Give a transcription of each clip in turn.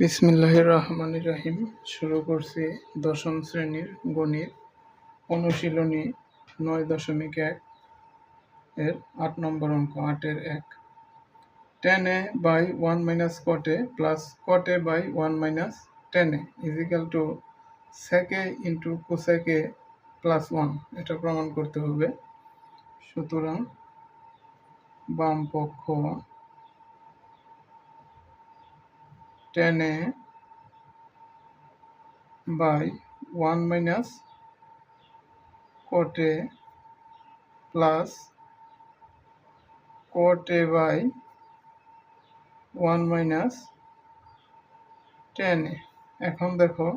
বিসমিল্লাহির রহমানির রহিম। শুরু করছি দশম শ্রেণির গণিত। অনুশীলনী নয় দশমিক এক এর আট নম্বর অঙ্ক, আটের এক। Tan A by one minus cot A plus cot A by one minus tan A is equal to sec A into cosec A plus one এটা প্রমাণ করতে হবে। সুতরাং বাম পক্ষ tan A by one minus cot A plus cot A by one minus tan A এখন দেখো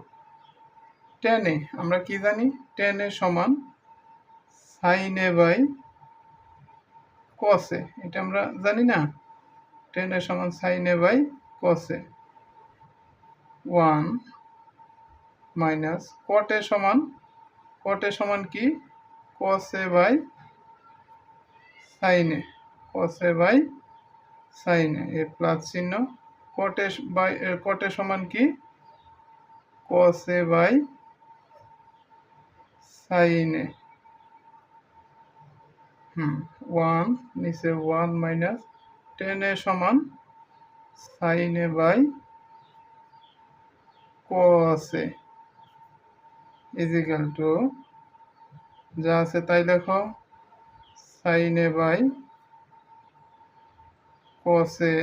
ten এ আমরা কি জানি? টেন এ সমান সাইন এ বাই কসে এটা আমরা জানি না? টেন এ সমান sin A by cos A one minus cot A সমান কটে সমান কি? কসে বাই সাইনে কসে বাই সাইনে এ প্লাস চিহ্ন। কটে বাই কটে সমান কি? Cos A by sin A hmm one নিচে ওয়ান মাইনাস টেনে সমান সাইনে বাই কসে ইজিক্যাল টু যা আছে তাই লেখো। সাইনে বাই কসে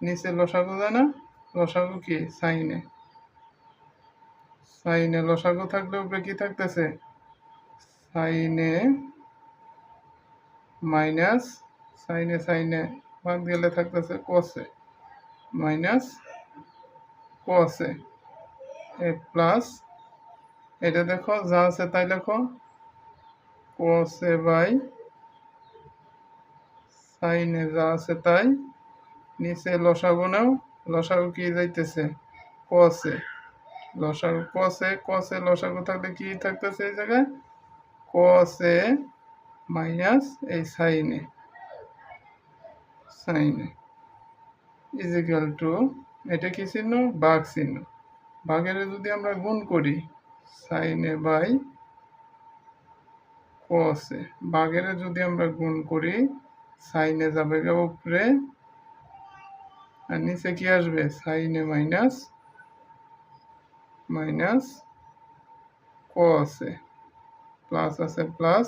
নিচে লসাগু যায় না? লসাগু কি? সাইনে সাইনে লসাগু থাকলে উপরে কি থাকতেছে? সাইনে মাইনাস সাইনে সাইনে বাদ গেলে থাকতেছে কসে মাইনাস কসে প্লাস এটা দেখো, যা আছে তাই লেখো। কোসে বাই সাইনে যা আছে তাই। নিচে লসাগু নাও। লসাগু কি যাইতেছে? কসে লসাগু কসে কসে লসাগু থাকলে কি থাকতেছে এই জায়গায়? কসে মাইনাস এই সাইনে সাইনে ইজিক্যাল টু এটা কি চিহ্ন? বাঘ চিহ্ন। বাঘের যদি আমরা গুণ করি সাইনে বাই কসে বাঘের যদি আমরা গুণ করি সাইনে যাবে উপরে। আর নিচে কি আসবে? Sin A minus minus cos A plus আছে প্লাস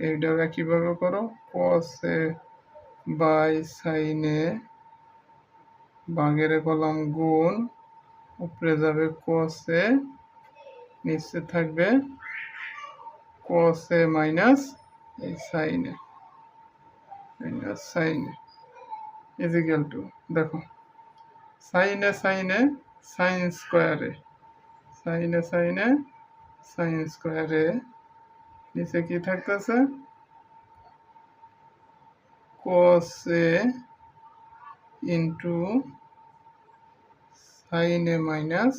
এইটাও একইভাবে করো? কসে বাই সাইনে বাঘের কলম গুণ উপরে যাবে কসে নিচে থাকবে কসে মাইনাস এই সাইনে মাইনাস সাইনে ইজিক্যাল টু দেখো সাইনে সাইনে সাইন স্কোয়ারে সাইনে সাইনে সাইন স্কোয়ারে নিচে কি থাকতেছে? কসে ইন্টু সাইনে মাইনাস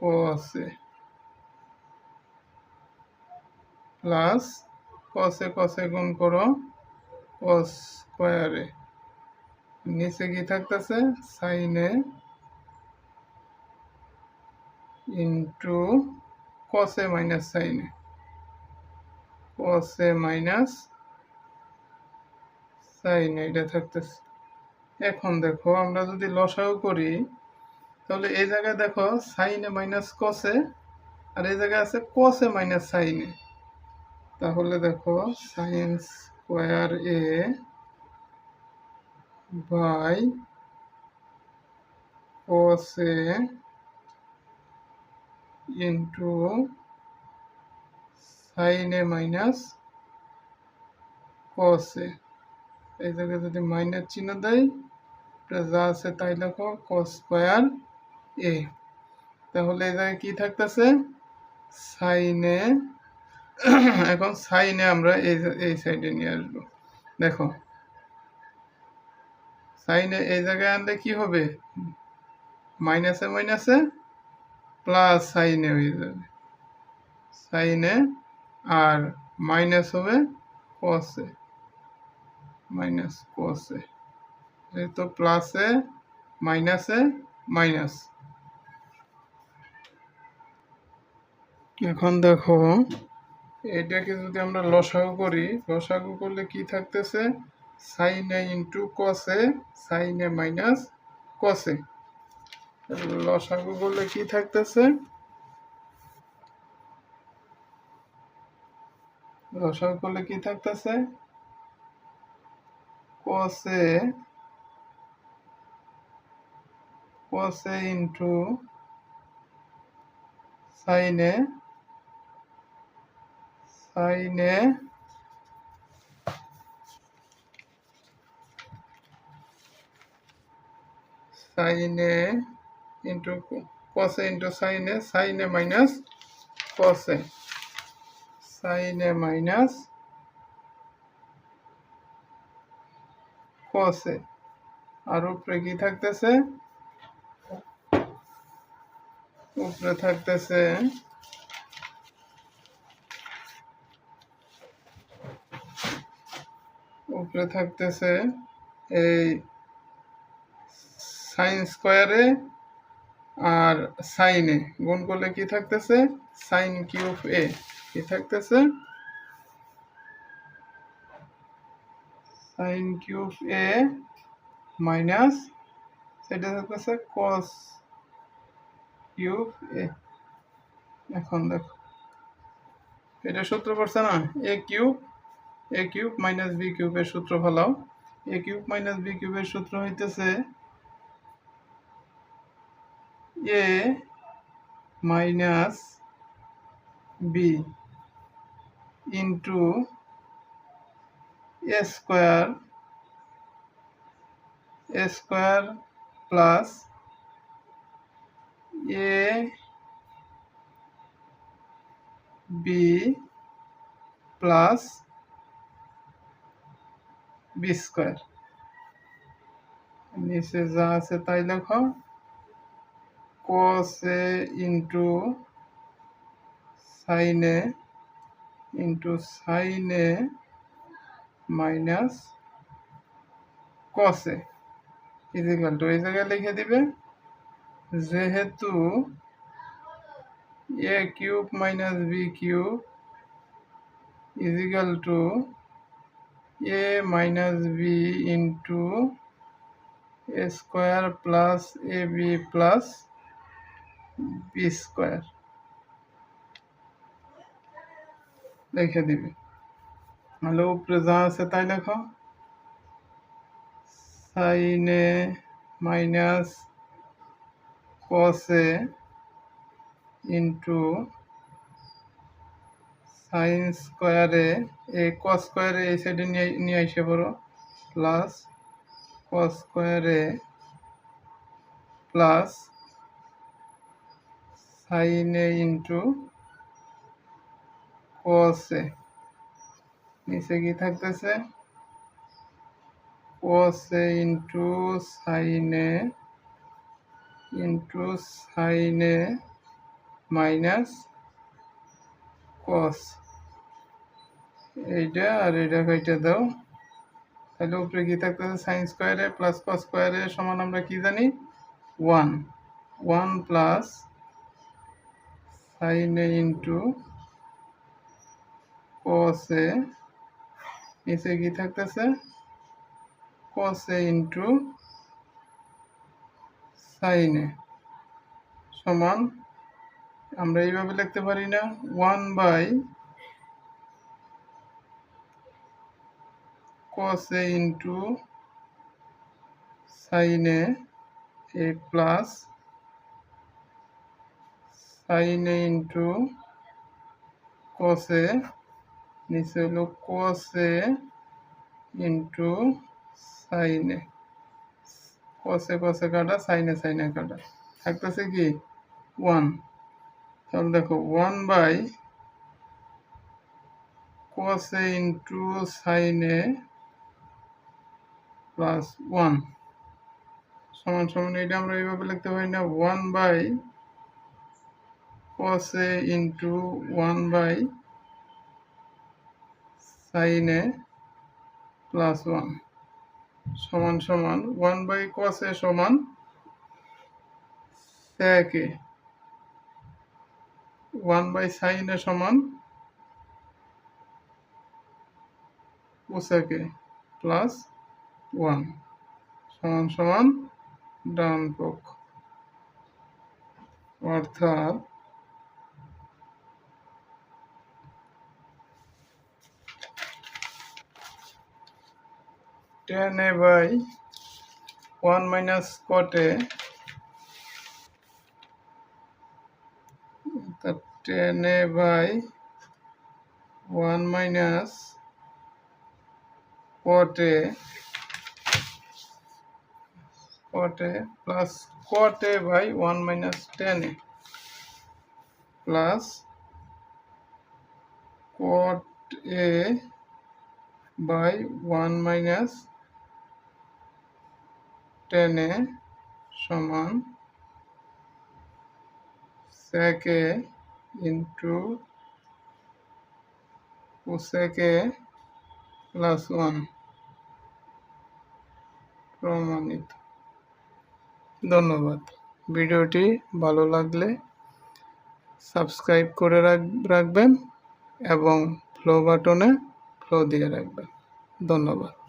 কসে প্লাস কসে কসে গুণ করো কস স্কোয়ারে নিচে কি থাকতেছে? সাইনে ইন্টু কসে মাইনাস সাইনে কসে মাইনাস সাইনে এটা থাকতেছে। এখন দেখো, আমরা যদি লসাও করি, তাহলে এই জায়গায় দেখো সাইনে মাইনাস কসে আর এই জায়গায় আছে কসে মাইনাস সাইনে। তাহলে দেখো sin square A by cos A into sin A minus cos A এই জায়গায় যদি মাইনাস চিহ্ন দেয় যা আছে তাই লেখো কস স্কোয়ার এ তাহলে এই জায়গায় কি থাকতেছে? সাইনে এখন সাইনে আমরা এই এই সাইডে নিয়ে আসব। দেখো সাইনে এই জায়গায় আনলে কি হবে? মাইনাসে মাইনাসে প্লাস সাইনে হয়ে যাবে। সাইনে আর মাইনাস হবে কসে মাইনাস কসে যেহেতু প্লাসে মাইনাসে মাইনাস এখন দেখো, এটাকে যদি আমরা লসাগু করি, লসাগু করলে কি থাকতেছে? সাইনে ইন্টু কসে সাইনে মাইনাস কসে লসাগু করলে কি থাকতেছে? লসাগু করলে কি থাকতেছে? কসে কসে ইন্টু সাইনে সাইনে সাইনে ইন্টু কসে ইন্টু সাইনে সাইনে মাইনাস কসে সাইনে মাইনাস কসে আর উপরে থাকতেছে? উপরে থাকতেছে। উপরে থাকতেছে এই সাইন স্কোয়ারে আর সাইনে গুণ করলে কি থাকতেছে? Sin cube A. কি থাকতেছে? সাইন কিউব এ মাইনাস সেটা থাকতেছে কস কিউব এখন দেখো। এটা সূত্র করছে না? A cube A cube minus B কিউবের সূত্র এ কিউব মাইনাস বি কিউবের সূত্র হইতেছে A minus B into A square square plus A B plus B square নিচে যা আছে তাই লেখো। কসে ইন্টু সাইনে ইন্টু সাইনে মাইনাস কসে ইজিক্যাল টু এই জায়গায় লিখে দিবে। যেহেতু A cube minus B cube is equal to A minus B into A square plus A B plus B square লিখে দিবে তাহলে উপরে যা আছে তাই লেখো সাইনে মাইনাস কসে ইন্টু সাইন স্কোয়ারে এই কস স্কোয়ারে এই সাইডে নিয়ে নিয়ে আসে পড়ো। প্লাস কস স্কোয়ারে প্লাস সাইনে ইন্টু কসে নিচে কি থাকতেছে? কসে ইন্টু সাইনে ইন্টু সাইনে মাইনাস কস। এইটা আর এটা কইটা দাও। তাহলে উপরে কি থাকতেছে? সাইন স্কোয়ারে প্লাস কস স্কোয়ারে সমান আমরা কি জানি? One one plus sin A into cos A নিচে কি থাকতেছে? কসে ইন্টু সাইনে সমান, আমরা এইভাবে লিখতে পারি না, ওয়ান বাই কসে ইন্টু সাইনে এ প্লাস সাইনে ইন্টু কসে নিচে হলো কসে ইন্টু সাইনে কসে কসে কাটা, সাইনে সাইনে কাটা। থাকতেছে কি? ওয়ান তাহলে দেখো one by cos A into sin A plus one সমান সমান এটা আমরা এইভাবে লিখতে পারি না। One by cos A into one by sin A plus one সমান সমান ওয়ান বাই কসে সমান সেকে ওয়ান বাই সাইনে সমান কোসেকে প্লাস ওয়ান। সমান সমান ডান পক্ষ অর্থাৎ tan A by one minus cot A tan A by one minus cot A cot A plus cot A by one minus tan A plus cot A by one minus tan A সমান sec a into cosec a plus one প্রমাণিত। ধন্যবাদ। ভিডিওটি ভালো লাগলে subscribe করে রাখ- রাখবেন এবং ফ্লো বাটনে ফ্লো দিয়ে রাখবেন। ধন্যবাদ।